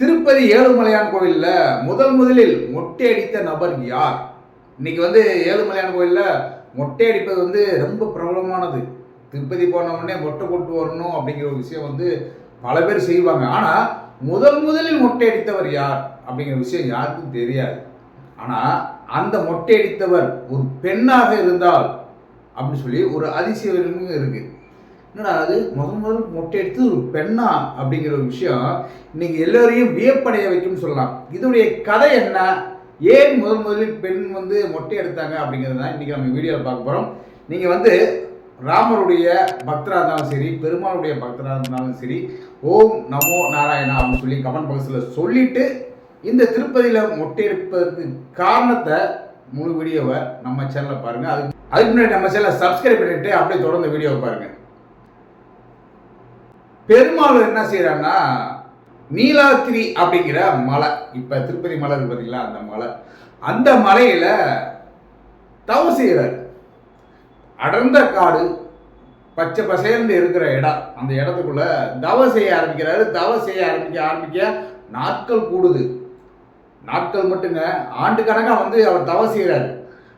திருப்பதி ஏழுமலையான் கோயிலில் முதல் முதலில் மொட்டை அடித்த நபர் யார்? இன்னைக்கு வந்து ஏழுமலையான் கோயிலில் மொட்டை அடிப்பது வந்து ரொம்ப பிரபலமானது. திருப்பதி போன உடனே மொட்டை போட்டு வரணும் அப்படிங்கிற ஒரு விஷயம் வந்து பல பேர் செய்வாங்க. ஆனால் முதல் முதலில் மொட்டை அடித்தவர் யார்? அப்படிங்கிற விஷயம் யாருக்கும் தெரியாது. ஆனால் அந்த மொட்டை அடித்தவர் ஒரு பெண்ணாக இருந்தால் அப்படின்னு சொல்லி ஒரு அதிசயம் இருக்குது என்னடா அது? முதல் முதல் மொட்டை எடுத்து ஒரு பெண்ணா? அப்படிங்கிற ஒரு விஷயம் இன்னைக்கு எல்லோரையும் வியப்படைய வைக்கும்னு சொல்லலாம். இதனுடைய கதை என்ன? ஏன் முதல் முதலில் பெண் வந்து மொட்டை எடுத்தாங்க அப்படிங்கிறது தான் இன்றைக்கி நம்ம வீடியோவில் பார்க்க போகிறோம் நீங்கள் வந்து ராமருடைய பக்தராக இருந்தாலும் சரி பெருமாளுடைய பக்தராக இருந்தாலும் சரி ஓம் நமோ நாராயணா அப்படின்னு சொல்லி கமெண்ட் பாக்ஸில் சொல்லிட்டு இந்த திருப்பதியில் மொட்டை எடுப்பதற்கு காரணத்தை முழு வீடியோவை நம்ம சேனலில் பாருங்கள் அதுக்கு அதுக்கு முன்னாடி நம்ம சேனலை சப்ஸ்கிரைப் பண்ணிவிட்டு அப்படியே தொடர்ந்து வீடியோவை பாருங்கள் பெருமாள் என்ன செய்யறான்னா நீலாத்திரி அப்படிங்கிற மலை இப்ப திருப்பதி மலை இருக்கு பாத்தீங்களா அந்த மலை. அந்த மலையில தவ செய்யறாரு அடர்ந்த காடு பச்சை பசேர்ந்து இருக்கிற இடம் அந்த இடத்துக்குள்ள தவ செய்ய ஆரம்பிக்கிறாரு. தவ செய்ய ஆரம்பிக்க ஆரம்பிக்க நாட்கள் கூடுது. நாட்கள் மட்டுங்க ஆண்டு கணக்காக வந்து அவர் தவ செய்கிறாரு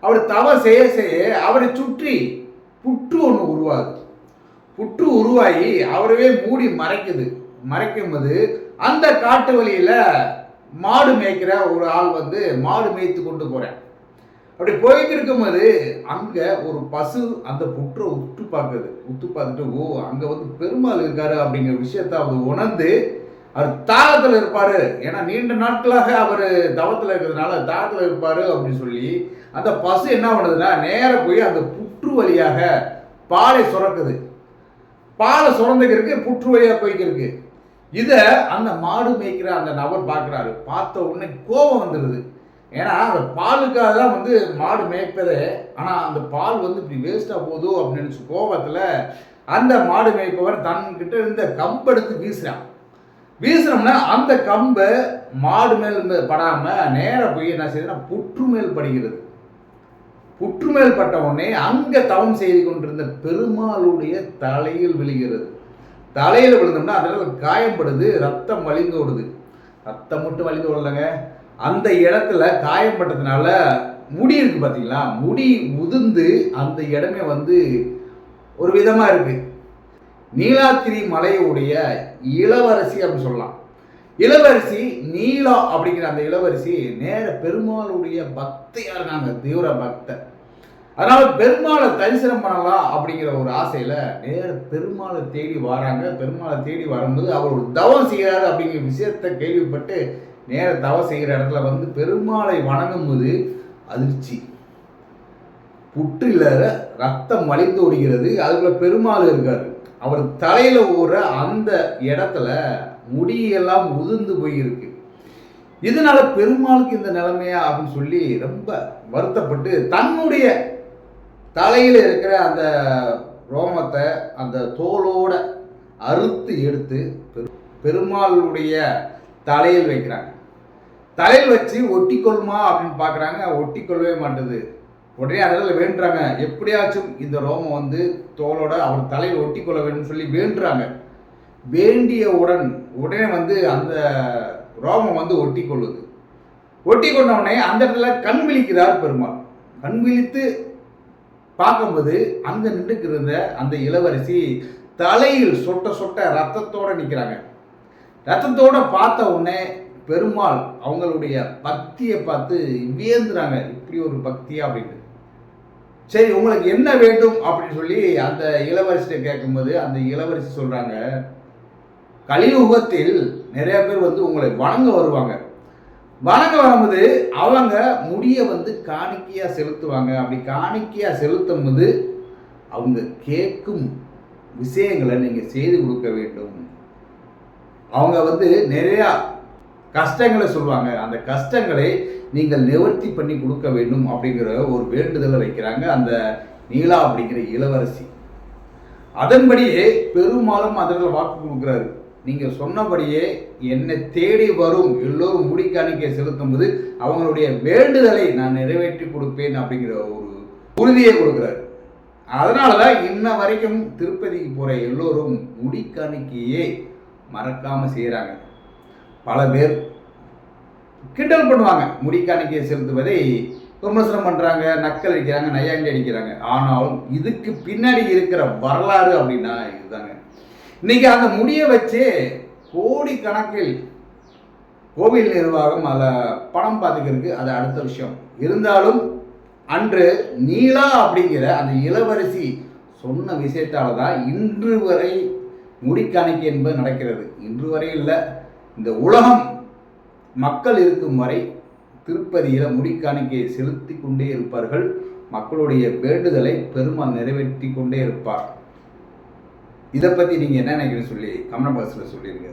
அவர் தவ செய்ய செய்ய அவரை சுற்றி புற்று ஒன்று உருவாகுது. புற்று உருவாகி அவரவே மூடி மறைக்குது. மறைக்கும் போது அந்த காட்டு வழியில் மாடு மேய்க்கிற ஒரு ஆள் வந்து மாடு மேய்த்து கொண்டு போகிறேன் அப்படி போயிட்டு இருக்கும்போது அங்கே ஒரு பசு அந்த புற்றை உத்து பார்க்குது. உத்து பார்த்துட்டு ஓ அங்கே வந்து பெருமாள் இருக்காரு அப்படிங்கிற விஷயத்த அவர் உணர்ந்து அவர் தாகத்தில் இருப்பார். ஏன்னா நீண்ட நாட்களாக அவர் தவத்தில் இருக்கிறதுனால தாகத்தில் இருப்பார் அப்படின்னு சொல்லி அந்த பசு என்ன பண்ணுதுன்னா நேராக போய் அந்த புற்று வழியாக பாலை சுரக்குது. பாலை சுரந்துக்கிறதுக்கு புற்று வழியாக போய்க்கிருக்கு இதை அந்த மாடு மேய்க்கிற அந்த நபர் பார்க்குறாரு. பார்த்த உடனே கோபம் வந்துடுது ஏன்னா அந்த பாலுக்காக தான் வந்து மாடு மேய்ப்பதே. ஆனால் அந்த பால் வந்து இப்படி வேஸ்ட்டாக போதும் அப்படின்னு நினச்சி கோபத்தில் அந்த மாடு மேய்ப்பவர் தன்கிட்ட இருந்த கம்பெடுத்து வீசுகிறான் வீசுனோம்னா அந்த கம்பை மாடு மேல் படாமல் நேராக போய் என்ன செய்யுதுன்னா புற்று மேல் படுகிறது. புற்றுமேல் பட்ட உடனே அங்கே தவம் செய்து கொண்டிருந்த பெருமாளுடைய தலையில் விழுகிறது. தலையில் விழுந்தோம்னா அந்த இடத்துல காயப்படுது ரத்தம் வலிந்து ஓடுது. ரத்தம் மட்டும் வலிந்து ஓடலைங்க. அந்த இடத்துல காயப்பட்டதுனால முடி இருக்கு பார்த்தீங்களா முடி உதிர்ந்து அந்த இடமே வந்து ஒரு விதமாக இருக்கு. நீலாத்திரி மலையுடைய இளவரசி அப்படின்னு சொல்லலாம். இளவரசி நீலா அப்படிங்கிற அந்த இளவரசி நேர பெருமாளுடைய பக்தியாக இருக்காங்க தீவிர பக்தர். அதனால பெருமாளை தரிசனம் பண்ணலாம் அப்படிங்கிற ஒரு ஆசையில நேர பெருமாளை தேடி வராங்க. பெருமாளை தேடி வரும்போது அவர் ஒரு தவம் செய்கிறாரு அப்படிங்கிற விஷயத்த கேள்விப்பட்டு நேர தவம் செய்கிற இடத்துல வந்து பெருமாளை வணங்கும் போது அதிர்ச்சி. புற்றில் ரத்தம் வழிந்து ஓடுகிறது. அதுக்குள்ள பெருமாள் இருக்காரு. அவர் தலையில ஊற அந்த இடத்துல முடியெல்லாம் உதிர்ந்து போயிருக்கு. இதனால பெருமாளுக்கு இந்த நிலைமையா அப்படின்னு சொல்லி ரொம்ப வருத்தப்பட்டு தன்னுடைய தலையில் இருக்கிற அந்த ரோமத்தை அந்த தோலோட அறுத்து எடுத்து பெரு- பெருமாளுடைய தலையில் வைக்கிறாங்க. தலையில் வச்சு ஒட்டி கொள்ளுமா அப்படின்னு பார்க்குறாங்க ஒட்டி கொள்ளவே மாட்டேது. உடனே அதில் வேண்டுறாங்க. எப்படியாச்சும் இந்த ரோமம் வந்து தோலோட அவர் தலையில் ஒட்டி கொள்ள வேணும்னு சொல்லி வேண்டுறாங்க. வேண்டியவுடன் உடனே வந்து அந்த ரோமம் வந்து ஒட்டி கொள்ளுது ஒட்டி கொண்ட உடனே அந்த இடத்துல கண் விழிக்கிறார் பெருமாள். கண் விழித்து பார்க்கும்போது அங்க நின்றுக்கு இருந்த அந்த இளவரசி தலையில் சொட்ட சொட்ட ரத்தத்தோட நிற்கிறாங்க ரத்தத்தோட பார்த்த உடனே பெருமாள் அவங்களுடைய பக்தியை பார்த்து வியந்துறாங்க. இப்படி ஒரு பக்தியா அப்படின்னு. சரி உங்களுக்கு என்ன வேண்டும் அப்படின்னு சொல்லி அந்த இளவரசியை கேட்கும்போது அந்த இளவரசி சொல்றாங்க கலியுகத்தில் நிறைய பேர் வந்து உங்களை வணங்க வருவாங்க. வணங்க வரும்போது அவங்க முடிய வந்து காணிக்கையா செலுத்துவாங்க. அப்படி காணிக்கையா செலுத்தும் போது அவங்க கேட்கும் விஷயங்களை நீங்க செய்து கொடுக்க வேண்டும். அவங்க வந்து நிறையா கஷ்டங்களை சொல்லுவாங்க. அந்த கஷ்டங்களை நீங்கள் நிவர்த்தி பண்ணி கொடுக்க வேண்டும் அப்படிங்கிற ஒரு வேண்டுதலை வைக்கிறாங்க அந்த நீலா அப்படிங்கிற இளவரசி. அதன்படியே பெரும்பாலும் அதில் வாக்கு கொடுக்குறாரு. நீங்கள் சொன்னபடியே என்னை தேடி வரும். எல்லோரும் முடி செலுத்தும்போது அவங்களுடைய வேண்டுதலை நான் நிறைவேற்றி கொடுப்பேன் அப்படிங்கிற ஒரு உறுதியை கொடுக்குறாரு. அதனால தான் இன்ன வரைக்கும் திருப்பதிக்கு போகிற எல்லோரும் முடிக்கணிக்கையே மறக்காமல் செய்கிறாங்க பல பேர் கிண்டல் பண்ணுவாங்க. முடி செலுத்துவதை விமர்சனம் பண்ணுறாங்க நக்கல் அடிக்கிறாங்க நையாண்டி அடிக்கிறாங்க. ஆனாலும் இதுக்கு பின்னாடி இருக்கிற வரலாறு அப்படின்னா இதுதாங்க. இன்னைக்கு அந்த முடியை வச்சு கோடி கணக்கில் கோவில் நிர்வாகம் அதை பணம் பார்த்துக்கிறதுக்கு அது அடுத்த விஷயம். இருந்தாலும் அன்று நீலா அப்படிங்கிற அந்த இளவரசி சொன்ன விஷயத்தால தான் இன்று வரை முடிக்கணக்கு என்பது நடக்கிறது. இன்று வரை இல்லை இந்த உலகம் மக்கள் இருக்கும் வரை திருப்பதியில் முடிக்காணிக்கையை செலுத்தி கொண்டே இருப்பார்கள். மக்களுடைய வேண்டுதலை பெருமாள் நிறைவேற்றி கொண்டே இருப்பார். இதை பற்றி நீங்கள் என்ன நினைக்கிறீங்கன்னு சொல்லி கமெண்ட் பாக்ஸில் சொல்லிடுங்க